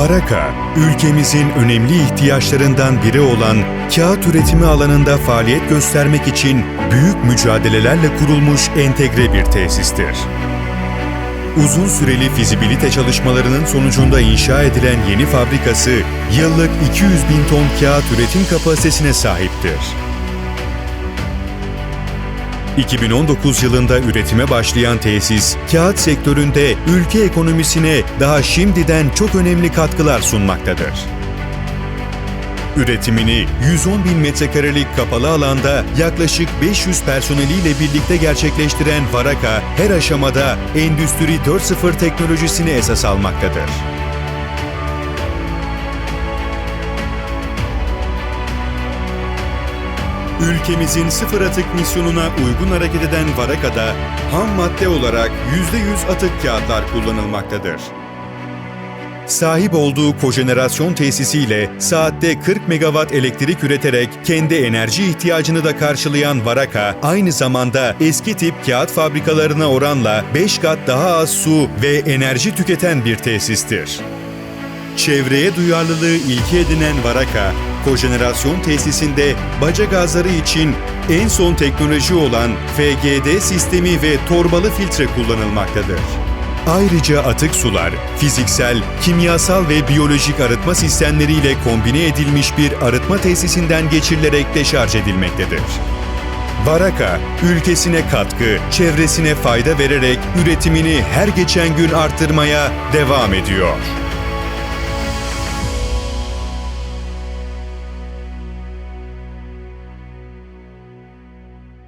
Varaka, ülkemizin önemli ihtiyaçlarından biri olan kağıt üretimi alanında faaliyet göstermek için büyük mücadelelerle kurulmuş entegre bir tesistir. Uzun süreli fizibilite çalışmalarının sonucunda inşa edilen yeni fabrikası yıllık 200 bin ton kağıt üretim kapasitesine sahiptir. 2019 yılında üretime başlayan tesis, kağıt sektöründe ülke ekonomisine daha şimdiden çok önemli katkılar sunmaktadır. Üretimini 110 bin metrekarelik kapalı alanda yaklaşık 500 personeliyle birlikte gerçekleştiren Varaka, her aşamada Endüstri 4.0 teknolojisini esas almaktadır. Ülkemizin sıfır atık misyonuna uygun hareket eden Varaka'da ham madde olarak %100 atık kağıtlar kullanılmaktadır. Sahip olduğu kojenerasyon tesisiyle saatte 40 megawatt elektrik üreterek kendi enerji ihtiyacını da karşılayan Varaka, aynı zamanda eski tip kağıt fabrikalarına oranla 5 kat daha az su ve enerji tüketen bir tesistir. Çevreye duyarlılığı ilke edinen Varaka, kojenerasyon tesisinde baca gazları için en son teknoloji olan FGD sistemi ve torbalı filtre kullanılmaktadır. Ayrıca atık sular, fiziksel, kimyasal ve biyolojik arıtma sistemleriyle kombine edilmiş bir arıtma tesisinden geçirilerek deşarj edilmektedir. Varaka, ülkesine katkı, çevresine fayda vererek üretimini her geçen gün arttırmaya devam ediyor.